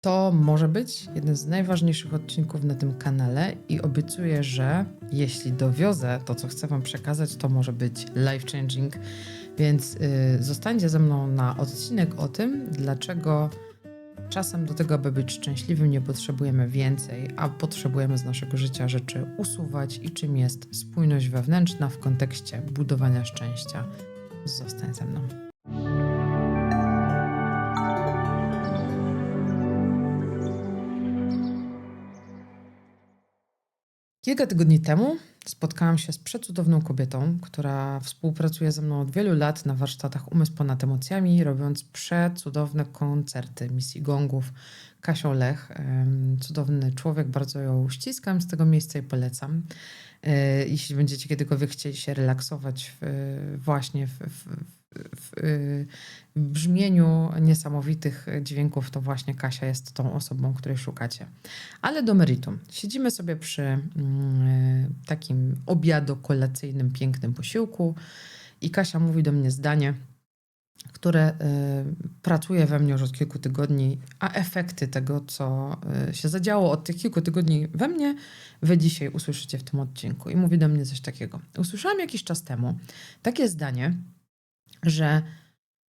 To może być jeden z najważniejszych odcinków na tym kanale i obiecuję, że jeśli dowiozę to, co chcę Wam przekazać, to może być life changing. Więc yy, zostańcie ze mną na odcinek o tym, dlaczego czasem do tego, aby być szczęśliwym, nie potrzebujemy więcej, a potrzebujemy z naszego życia rzeczy usuwać i czym jest spójność wewnętrzna w kontekście budowania szczęścia. Zostań ze mną. Kilka tygodni temu spotkałam się z przecudowną kobietą, która współpracuje ze mną od wielu lat na warsztatach Umysł ponad emocjami, robiąc przecudowne koncerty misji gongów. Kasią Lech, cudowny człowiek, bardzo ją ściskam z tego miejsca i polecam. E, Jeśli będziecie kiedykolwiek chcieli się relaksować właśnie w, w, w, w brzmieniu niesamowitych dźwięków, to właśnie Kasia jest tą osobą, której szukacie. Ale do meritum. Siedzimy sobie przy mm, takim obiado-kolacyjnym, pięknym posiłku i Kasia mówi do mnie zdanie, które y, pracuje we mnie już od kilku tygodni, a efekty tego, co y, się zadziało od tych kilku tygodni we mnie, wy dzisiaj usłyszycie w tym odcinku. I mówi do mnie coś takiego. Usłyszałam jakiś czas temu takie zdanie, że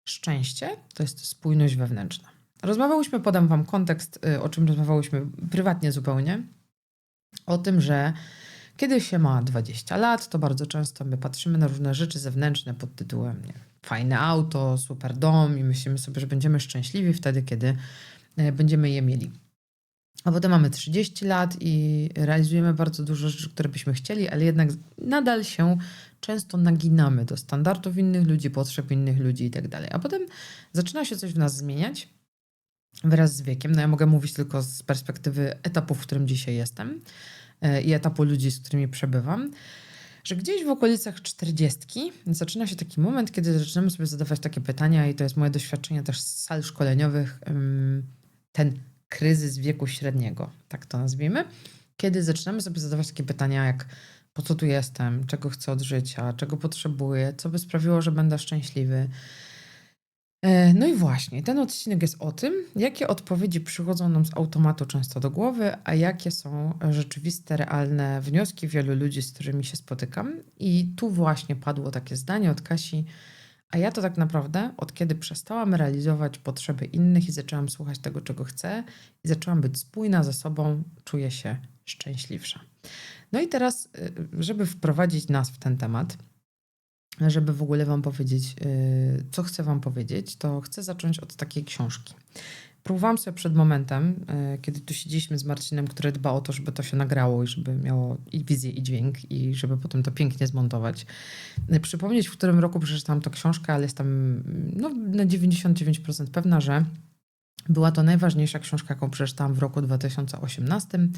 szczęście to jest spójność wewnętrzna. Rozmawiałyśmy, podam wam kontekst, y, o czym rozmawiałyśmy prywatnie zupełnie, o tym, że kiedy się ma 20 lat, to bardzo często my patrzymy na różne rzeczy zewnętrzne pod tytułem nie, fajne auto, super dom i myślimy sobie, że będziemy szczęśliwi wtedy, kiedy e, będziemy je mieli. A potem mamy 30 lat i realizujemy bardzo dużo rzeczy, które byśmy chcieli, ale jednak nadal się często naginamy do standardów innych ludzi, potrzeb innych ludzi i tak dalej. A potem zaczyna się coś w nas zmieniać wraz z wiekiem. No ja mogę mówić tylko z perspektywy etapu, w którym dzisiaj jestem e, i etapu ludzi, z którymi przebywam, że gdzieś w okolicach 40 zaczyna się taki moment, kiedy zaczynamy sobie zadawać takie pytania, i to jest moje doświadczenie też z sal szkoleniowych, ten kryzys wieku średniego, tak to nazwijmy, kiedy zaczynamy sobie zadawać takie pytania jak po co tu jestem, czego chcę od życia, czego potrzebuję, co by sprawiło, że będę szczęśliwy. E, No i właśnie, ten odcinek jest o tym, jakie odpowiedzi przychodzą nam z automatu często do głowy, a jakie są rzeczywiste, realne wnioski wielu ludzi, z którymi się spotykam. I tu właśnie padło takie zdanie od Kasi, a ja to tak naprawdę od kiedy przestałam realizować potrzeby innych i zaczęłam słuchać tego, czego chcę, i zaczęłam być spójna ze sobą, czuję się szczęśliwsza. No i teraz, y, żeby wprowadzić nas w ten temat, żeby w ogóle Wam powiedzieć, y, co chcę Wam powiedzieć, to chcę zacząć od takiej książki. Próbowałam sobie przed momentem, y, kiedy tu siedzieliśmy z Marcinem, który dba o to, żeby to się nagrało i żeby miało i wizję, i dźwięk, i żeby potem to pięknie zmontować. y, Przypomnieć, w którym roku przeczytałam tę książkę, ale jestem no, na 99% pewna, że była to najważniejsza książka, jaką przeczytałam w roku 2018. Yy,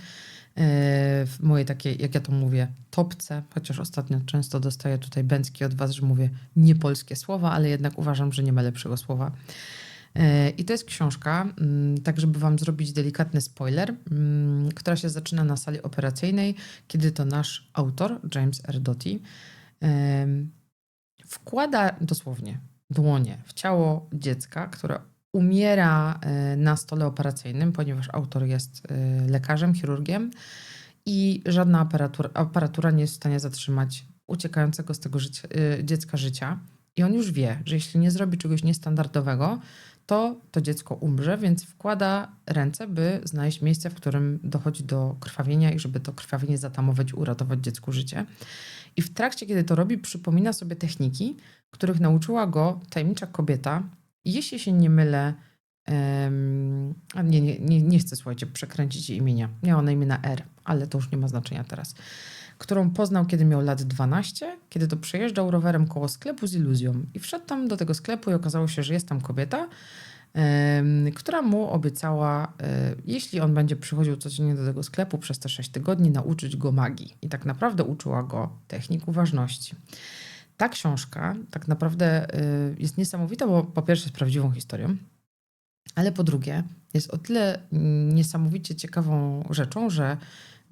W mojej takiej, jak ja to mówię, topce, chociaż ostatnio często dostaję tutaj bęcki od Was, że mówię niepolskie słowa, ale jednak uważam, że nie ma lepszego słowa. Yy, I to jest książka, mm, tak żeby Wam zrobić delikatny spoiler, mm, która się zaczyna na sali operacyjnej, kiedy to nasz autor, James R. Doty, wkłada dosłownie dłonie w ciało dziecka, które umiera e, na stole operacyjnym, ponieważ autor jest e, lekarzem, chirurgiem i żadna aparatura, aparatura nie jest w stanie zatrzymać uciekającego z tego życia, e, dziecka życia. I on już wie, że jeśli nie zrobi czegoś niestandardowego, to to dziecko umrze, więc wkłada ręce, by znaleźć miejsce, w którym dochodzi do krwawienia i żeby to krwawienie zatamować uratować dziecku życie. I w trakcie, kiedy to robi, przypomina sobie techniki, których nauczyła go tajemnicza kobieta, jeśli się nie mylę, a nie, nie, nie, nie chcę, słuchajcie, przekręcić jej imienia. Miała na imię na R, ale to już nie ma znaczenia teraz. Którą poznał, kiedy miał lat 12, kiedy to przejeżdżał rowerem koło sklepu z iluzją. I wszedł tam do tego sklepu i okazało się, że jest tam kobieta, em, która mu obiecała, e, jeśli on będzie przychodził codziennie do tego sklepu przez te 6 tygodni, nauczyć go magii. I tak naprawdę uczyła go technik uważności ta książka tak naprawdę y, jest niesamowita, bo po pierwsze jest prawdziwą historią, ale po drugie jest o tyle niesamowicie ciekawą rzeczą, że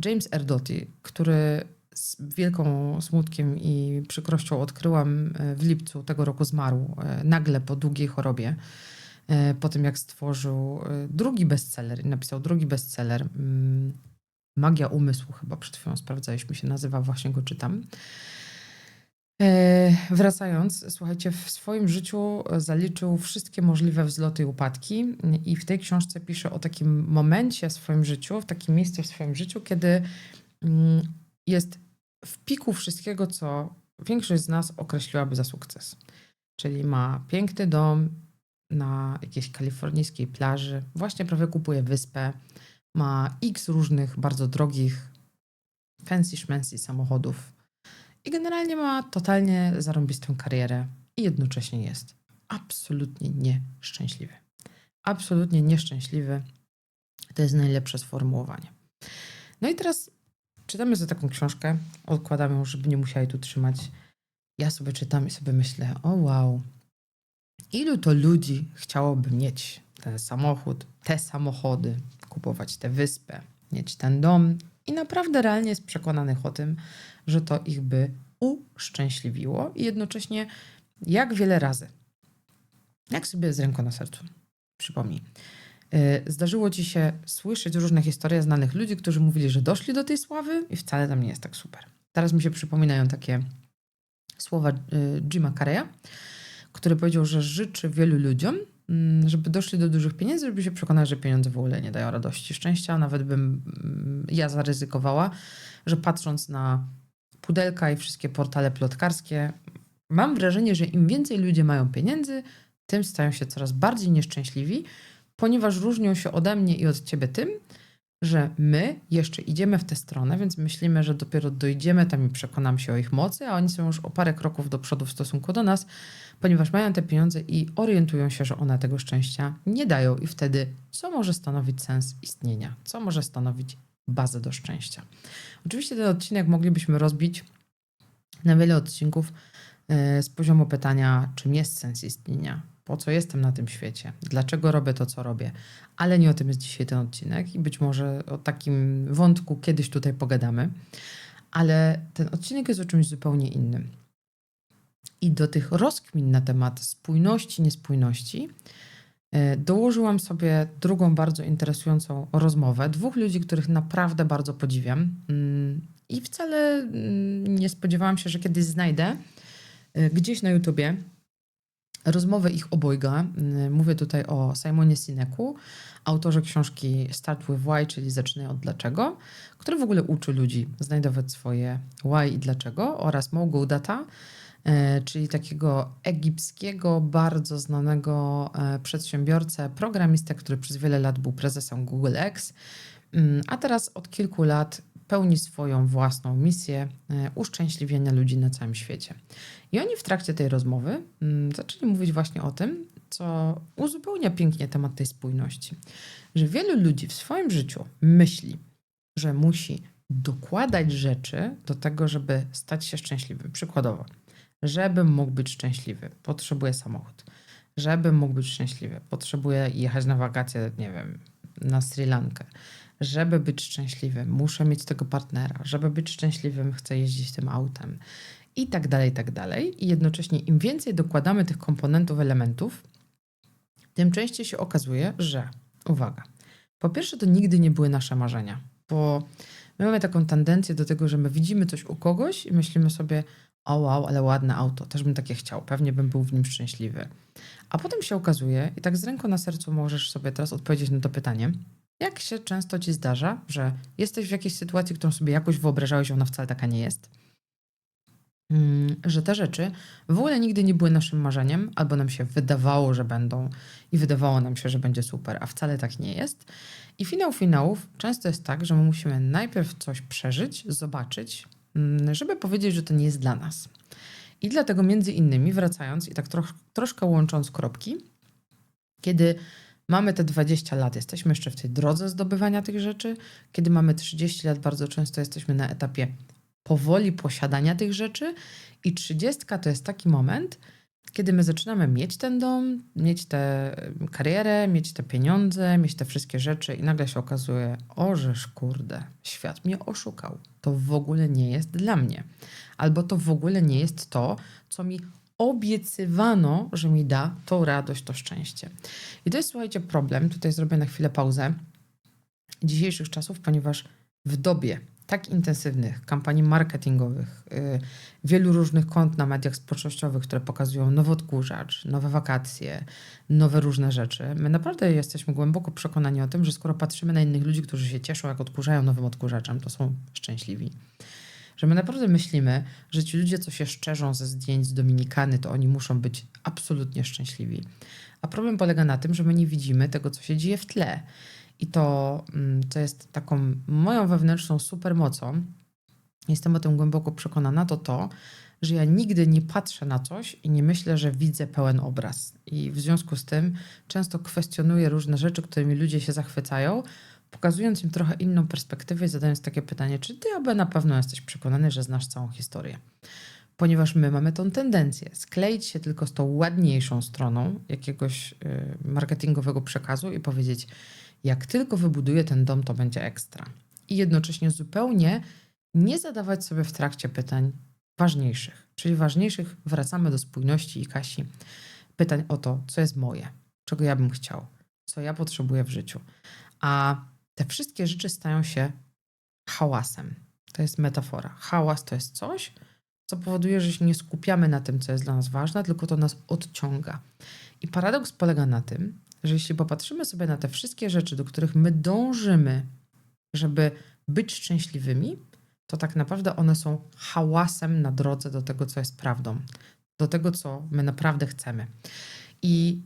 James R. Doty, który z wielką smutkiem i przykrością odkryłam y, w lipcu tego roku zmarł y, nagle po długiej chorobie. e, po tym jak stworzył e, drugi bestseller, napisał drugi bestseller, mm, Magia Umysłu chyba przed chwilą sprawdzaliśmy się, nazywa, właśnie go czytam. E, wracając, słuchajcie, w swoim życiu zaliczył wszystkie możliwe wzloty i upadki, i w tej książce pisze o takim momencie w swoim życiu, w takim miejscu w swoim życiu, kiedy mm, jest w piku wszystkiego, co większość z nas określiłaby za sukces. Czyli ma piękny dom na jakiejś kalifornijskiej plaży, właśnie prawie kupuje wyspę, ma x różnych bardzo drogich, fancy szmancy samochodów i generalnie ma totalnie zarąbistą karierę i jednocześnie jest absolutnie nieszczęśliwy. Absolutnie nieszczęśliwy. To jest najlepsze sformułowanie. No i teraz czytamy za taką książkę, odkładamy ją, żeby nie musieli tu trzymać. Ja sobie czytam i sobie myślę, o wow, ilu to ludzi chciałoby mieć ten samochód, te samochody, kupować tę wyspę, mieć ten dom i naprawdę realnie jest przekonanych o tym, że to ich by uszczęśliwiło i jednocześnie jak wiele razy. Jak sobie z ręką na sercu przypomnij. Y, zdarzyło ci się słyszeć różne historie znanych ludzi, którzy mówili, że doszli do tej sławy i wcale tam nie jest tak super. Teraz mi się przypominają takie słowa y, Jima Carreya, który powiedział, że życzy wielu ludziom, mm, żeby doszli do dużych pieniędzy, żeby się przekonać, że pieniądze w ogóle nie dają radości, szczęścia. Nawet bym mm, ja zaryzykowała, że patrząc na pudelka i wszystkie portale plotkarskie, mam wrażenie, że im więcej ludzie mają pieniędzy, tym stają się coraz bardziej nieszczęśliwi, ponieważ różnią się ode mnie i od ciebie tym, że my jeszcze idziemy w tę stronę, więc myślimy, że dopiero dojdziemy tam i przekonam się o ich mocy, a oni są już o parę kroków do przodu w stosunku do nas, ponieważ mają te pieniądze i orientują się, że one tego szczęścia nie dają. I wtedy, co może stanowić sens istnienia? Co może stanowić bazę do szczęścia? Oczywiście ten odcinek moglibyśmy rozbić na wiele odcinków e, z poziomu pytania, czym jest sens istnienia, po co jestem na tym świecie, dlaczego robię to, co robię. Ale nie o tym jest dzisiaj ten odcinek i być może o takim wątku kiedyś tutaj pogadamy. Ale ten odcinek jest o czymś zupełnie innym. I do tych rozkmin na temat spójności, niespójności e, dołożyłam sobie drugą bardzo interesującą rozmowę dwóch ludzi, których naprawdę bardzo podziwiam. Mm, I wcale mm, nie spodziewałam się, że kiedyś znajdę e, gdzieś na YouTubie rozmowę ich obojga. Mm, mówię tutaj o Simonie Sineku, autorze książki Start with Why, czyli Zaczynaj od dlaczego, który w ogóle uczy ludzi znajdować swoje why i dlaczego, oraz Mo Data, e, czyli takiego egipskiego, bardzo znanego e, przedsiębiorcę, programistę, który przez wiele lat był prezesem Google X, a teraz od kilku lat pełni swoją własną misję e, uszczęśliwienia ludzi na całym świecie. I oni w trakcie tej rozmowy mm, zaczęli mówić właśnie o tym, co uzupełnia pięknie temat tej spójności, że wielu ludzi w swoim życiu myśli, że musi dokładać rzeczy do tego, żeby stać się szczęśliwym. Przykładowo, żebym mógł być szczęśliwy, potrzebuję samochód. Żebym mógł być szczęśliwy, potrzebuję jechać na wakacje, nie wiem, na Sri Lankę żeby być szczęśliwym, muszę mieć tego partnera, żeby być szczęśliwym, chcę jeździć tym autem i tak dalej, i tak dalej. I jednocześnie im więcej dokładamy tych komponentów, elementów, tym częściej się okazuje, że, uwaga, po pierwsze to nigdy nie były nasze marzenia, bo my mamy taką tendencję do tego, że my widzimy coś u kogoś i myślimy sobie, o wow, ale ładne auto, też bym takie chciał, pewnie bym był w nim szczęśliwy. A potem się okazuje, i tak z ręką na sercu możesz sobie teraz odpowiedzieć na to pytanie, jak się często ci zdarza, że jesteś w jakiejś sytuacji, którą sobie jakoś wyobrażałeś, ona wcale taka nie jest? Mm, że te rzeczy w ogóle nigdy nie były naszym marzeniem, albo nam się wydawało, że będą i wydawało nam się, że będzie super, a wcale tak nie jest. I finał finałów często jest tak, że my musimy najpierw coś przeżyć, zobaczyć, mm, żeby powiedzieć, że to nie jest dla nas. I dlatego między innymi, wracając i tak troszkę łącząc kropki, kiedy mamy te 20 lat, jesteśmy jeszcze w tej drodze zdobywania tych rzeczy. Kiedy mamy 30 lat, bardzo często jesteśmy na etapie powoli posiadania tych rzeczy. I 30 to jest taki moment, kiedy my zaczynamy mieć ten dom, mieć tę karierę, mieć te pieniądze, mieć te wszystkie rzeczy, i nagle się okazuje, o żeż kurde, świat mnie oszukał. To w ogóle nie jest dla mnie. Albo to w ogóle nie jest to, co mi obiecywano, że mi da tą radość, to szczęście. I to jest, słuchajcie, problem. Tutaj zrobię na chwilę pauzę dzisiejszych czasów, ponieważ w dobie tak intensywnych kampanii marketingowych, yy, wielu różnych kont na mediach społecznościowych, które pokazują nowy odkurzacz, nowe wakacje, nowe różne rzeczy. My naprawdę jesteśmy głęboko przekonani o tym, że skoro patrzymy na innych ludzi, którzy się cieszą, jak odkurzają nowym odkurzaczem, to są szczęśliwi. Że my naprawdę myślimy, że ci ludzie, co się szczerzą ze zdjęć z Dominikany, to oni muszą być absolutnie szczęśliwi. A problem polega na tym, że my nie widzimy tego, co się dzieje w tle. I to, mm, co jest taką moją wewnętrzną supermocą, jestem o tym głęboko przekonana, to to, że ja nigdy nie patrzę na coś i nie myślę, że widzę pełen obraz. I w związku z tym często kwestionuję różne rzeczy, którymi ludzie się zachwycają, pokazując im trochę inną perspektywę i zadając takie pytanie, czy ty aby na pewno jesteś przekonany, że znasz całą historię. Ponieważ my mamy tą tendencję skleić się tylko z tą ładniejszą stroną jakiegoś y, marketingowego przekazu i powiedzieć, jak tylko wybuduję ten dom, to będzie ekstra. I jednocześnie zupełnie nie zadawać sobie w trakcie pytań ważniejszych. Czyli ważniejszych wracamy do spójności i Kasi. Pytań o to, co jest moje, czego ja bym chciał, co ja potrzebuję w życiu. A te wszystkie rzeczy stają się hałasem. To jest metafora. Hałas to jest coś, co powoduje, że się nie skupiamy na tym, co jest dla nas ważne, tylko to nas odciąga. I paradoks polega na tym, że jeśli popatrzymy sobie na te wszystkie rzeczy, do których my dążymy, żeby być szczęśliwymi, to tak naprawdę one są hałasem na drodze do tego, co jest prawdą, do tego, co my naprawdę chcemy. I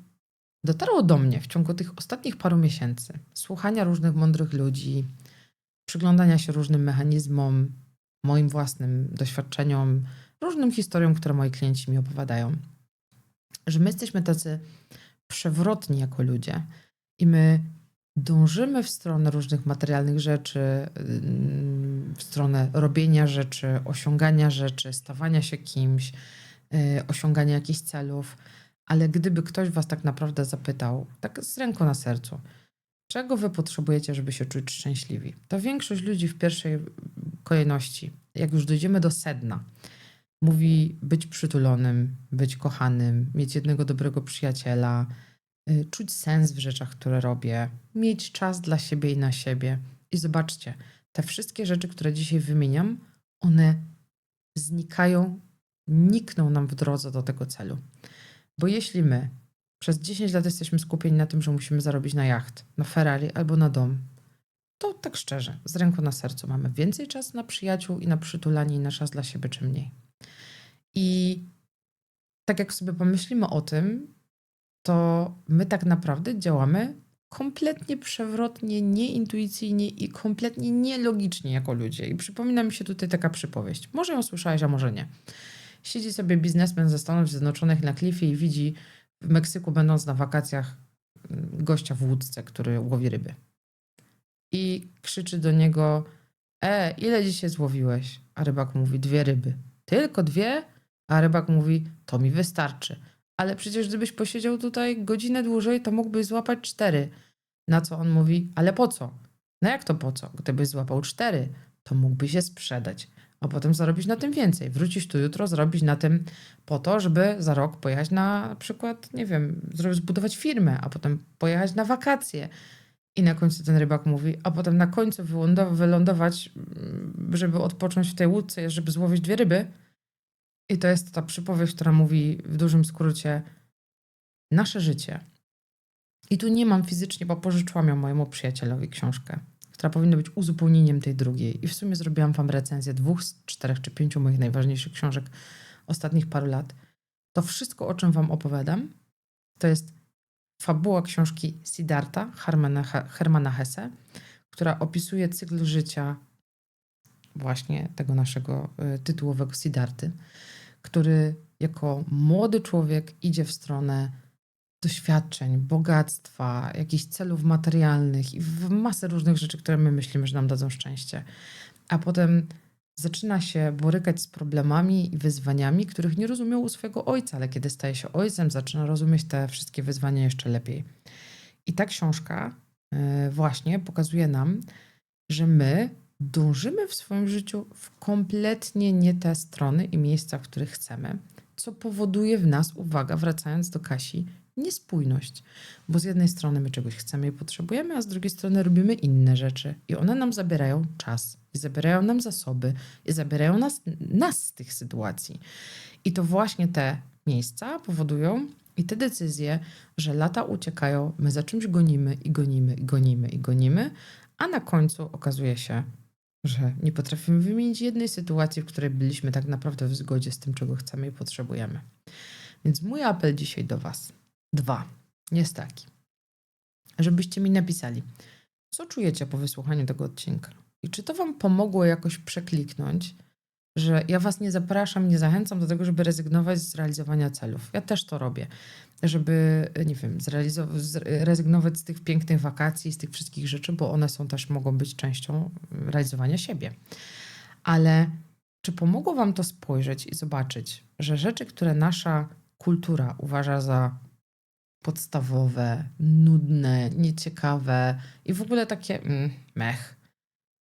dotarło do mnie w ciągu tych ostatnich paru miesięcy. Słuchania różnych mądrych ludzi, przyglądania się różnym mechanizmom, moim własnym doświadczeniom, różnym historiom, które moi klienci mi opowiadają, że my jesteśmy tacy przewrotni jako ludzie i my dążymy w stronę różnych materialnych rzeczy, w stronę robienia rzeczy, osiągania rzeczy, stawania się kimś, y, osiągania jakichś celów, ale gdyby ktoś was tak naprawdę zapytał, tak z ręką na sercu, czego wy potrzebujecie, żeby się czuć szczęśliwi, to większość ludzi w pierwszej kolejności, jak już dojdziemy do sedna, mówi być przytulonym, być kochanym, mieć jednego dobrego przyjaciela, y, czuć sens w rzeczach, które robię, mieć czas dla siebie i na siebie. I zobaczcie, te wszystkie rzeczy, które dzisiaj wymieniam, one znikają, nikną nam w drodze do tego celu. Bo jeśli my przez 10 lat jesteśmy skupieni na tym, że musimy zarobić na jacht, na Ferrari albo na dom, to tak szczerze, z ręką na sercu mamy więcej czasu na przyjaciół i na przytulanie i na czas dla siebie czy mniej. I tak jak sobie pomyślimy o tym, to my tak naprawdę działamy kompletnie przewrotnie, nieintuicyjnie i kompletnie nielogicznie jako ludzie. I przypomina mi się tutaj taka przypowieść. Może ją słyszałeś, a może nie. Siedzi sobie biznesmen ze Stanów Zjednoczonych na klifie i widzi w Meksyku, będąc na wakacjach, mm, gościa w łódce, który łowi ryby. I krzyczy do niego: E, ile dzisiaj złowiłeś? A rybak mówi: Dwie ryby. Tylko dwie? A rybak mówi: To mi wystarczy. Ale przecież gdybyś posiedział tutaj godzinę dłużej, to mógłbyś złapać cztery. Na co on mówi: Ale po co? No jak to po co? Gdybyś złapał cztery, to mógłbyś je sprzedać a potem zarobić na tym więcej. Wrócić tu jutro, zarobić na tym po to, żeby za rok pojechać na przykład, nie wiem, zbudować firmę, a potem pojechać na wakacje. I na końcu ten rybak mówi, a potem na końcu wylądować, mm, żeby odpocząć w tej łódce, żeby złowić dwie ryby. I to jest ta przypowieść, która mówi w dużym skrócie nasze życie. I tu nie mam fizycznie, bo pożyczyłam ją mojemu przyjacielowi książkę która powinna być uzupełnieniem tej drugiej. I w sumie zrobiłam Wam recenzję dwóch czterech czy pięciu moich najważniejszych książek ostatnich paru lat. To wszystko, o czym Wam opowiadam, to jest fabuła książki Siddhartha Hermana, Hermana Hesse, która opisuje cykl życia właśnie tego naszego y, tytułowego Siddharty, który jako młody człowiek idzie w stronę doświadczeń, bogactwa, jakichś celów materialnych i w masę różnych rzeczy, które my myślimy, że nam dadzą szczęście. A potem zaczyna się borykać z problemami i wyzwaniami, których nie rozumiał u swojego ojca, ale kiedy staje się ojcem, zaczyna rozumieć te wszystkie wyzwania jeszcze lepiej. I ta książka e, właśnie pokazuje nam, że my dążymy w swoim życiu w kompletnie nie te strony i miejsca, w których chcemy co powoduje w nas, uwaga, wracając do Kasi, niespójność. Bo z jednej strony my czegoś chcemy i potrzebujemy, a z drugiej strony robimy inne rzeczy i one nam zabierają czas, i zabierają nam zasoby, i zabierają nas, nas z tych sytuacji. I to właśnie te miejsca powodują i te decyzje, że lata uciekają, my za czymś gonimy i gonimy i gonimy i gonimy, a na końcu okazuje się, że nie potrafimy wymienić jednej sytuacji, w której byliśmy tak naprawdę w zgodzie z tym, czego chcemy i potrzebujemy. Więc mój apel dzisiaj do Was, dwa, jest taki, żebyście mi napisali, co czujecie po wysłuchaniu tego odcinka i czy to Wam pomogło jakoś przekliknąć, że ja Was nie zapraszam, nie zachęcam do tego, żeby rezygnować z realizowania celów. Ja też to robię, żeby, nie wiem, zrealizować, rezygnować z tych pięknych wakacji, z tych wszystkich rzeczy, bo one są też, mogą być częścią realizowania siebie. Ale czy pomogło Wam to spojrzeć i zobaczyć, że rzeczy, które nasza kultura uważa za podstawowe, nudne, nieciekawe i w ogóle takie mm, mech,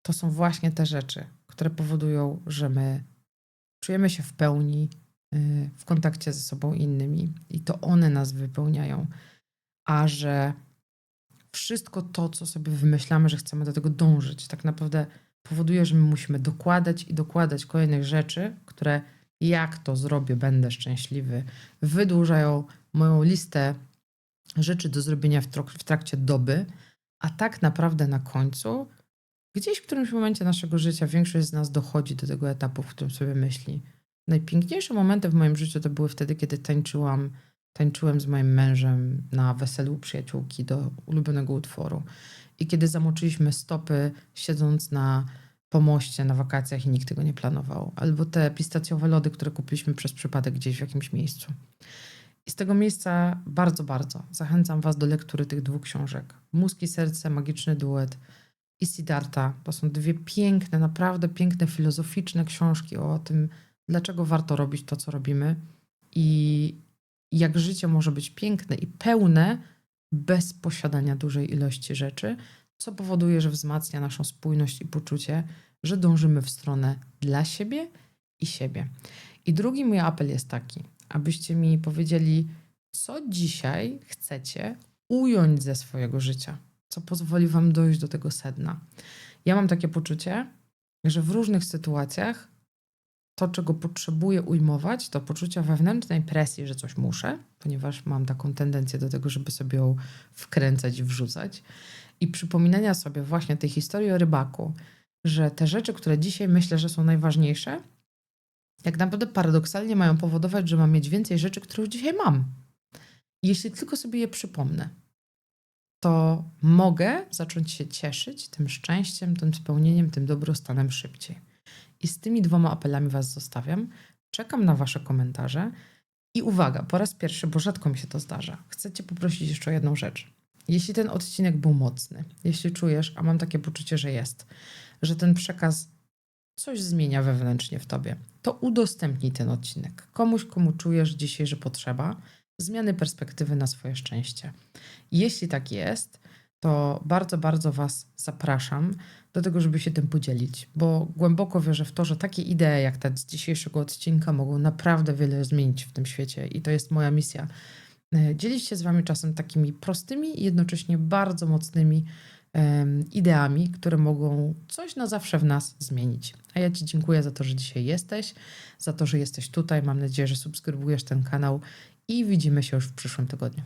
to są właśnie te rzeczy, które powodują, że my czujemy się w pełni y, w kontakcie ze sobą innymi i to one nas wypełniają, a że wszystko to, co sobie wymyślamy, że chcemy do tego dążyć, tak naprawdę powoduje, że my musimy dokładać i dokładać kolejnych rzeczy, które jak to zrobię, będę szczęśliwy, wydłużają moją listę rzeczy do zrobienia w, w trakcie doby, a tak naprawdę na końcu Gdzieś w którymś momencie naszego życia większość z nas dochodzi do tego etapu, w którym sobie myśli. Najpiękniejsze momenty w moim życiu to były wtedy, kiedy tańczyłam, tańczyłem z moim mężem na weselu przyjaciółki do ulubionego utworu. I kiedy zamoczyliśmy stopy, siedząc na pomoście na wakacjach i nikt tego nie planował. Albo te pistacjowe lody, które kupiliśmy przez przypadek gdzieś w jakimś miejscu. I z tego miejsca bardzo, bardzo zachęcam Was do lektury tych dwóch książek. Mózg i serce, magiczny duet – i Siddhartha. To są dwie piękne, naprawdę piękne, filozoficzne książki o tym, dlaczego warto robić to, co robimy i jak życie może być piękne i pełne bez posiadania dużej ilości rzeczy, co powoduje, że wzmacnia naszą spójność i poczucie, że dążymy w stronę dla siebie i siebie. I drugi mój apel jest taki, abyście mi powiedzieli, co dzisiaj chcecie ująć ze swojego życia co pozwoli Wam dojść do tego sedna. Ja mam takie poczucie, że w różnych sytuacjach to, czego potrzebuję ujmować, to poczucie wewnętrznej presji, że coś muszę, ponieważ mam taką tendencję do tego, żeby sobie ją wkręcać i wrzucać. I przypominania sobie właśnie tej historii o rybaku, że te rzeczy, które dzisiaj myślę, że są najważniejsze, jak naprawdę paradoksalnie mają powodować, że mam mieć więcej rzeczy, które już dzisiaj mam. Jeśli tylko sobie je przypomnę to mogę zacząć się cieszyć tym szczęściem, tym spełnieniem, tym dobrostanem szybciej. I z tymi dwoma apelami Was zostawiam. Czekam na Wasze komentarze. I uwaga, po raz pierwszy, bo rzadko mi się to zdarza, chcę Cię poprosić jeszcze o jedną rzecz. Jeśli ten odcinek był mocny, jeśli czujesz, a mam takie poczucie, że jest, że ten przekaz coś zmienia wewnętrznie w Tobie, to udostępnij ten odcinek komuś, komu czujesz dzisiaj, że potrzeba zmiany perspektywy na swoje szczęście. Jeśli tak jest, to bardzo, bardzo Was zapraszam do tego, żeby się tym podzielić, bo głęboko wierzę w to, że takie idee jak te z dzisiejszego odcinka mogą naprawdę wiele zmienić w tym świecie i to jest moja misja. E, dzielić się z Wami czasem takimi prostymi jednocześnie bardzo mocnymi ideami, które mogą coś na zawsze w nas zmienić. A ja Ci dziękuję za to, że dzisiaj jesteś, za to, że jesteś tutaj. Mam nadzieję, że subskrybujesz ten kanał i widzimy się już w przyszłym tygodniu.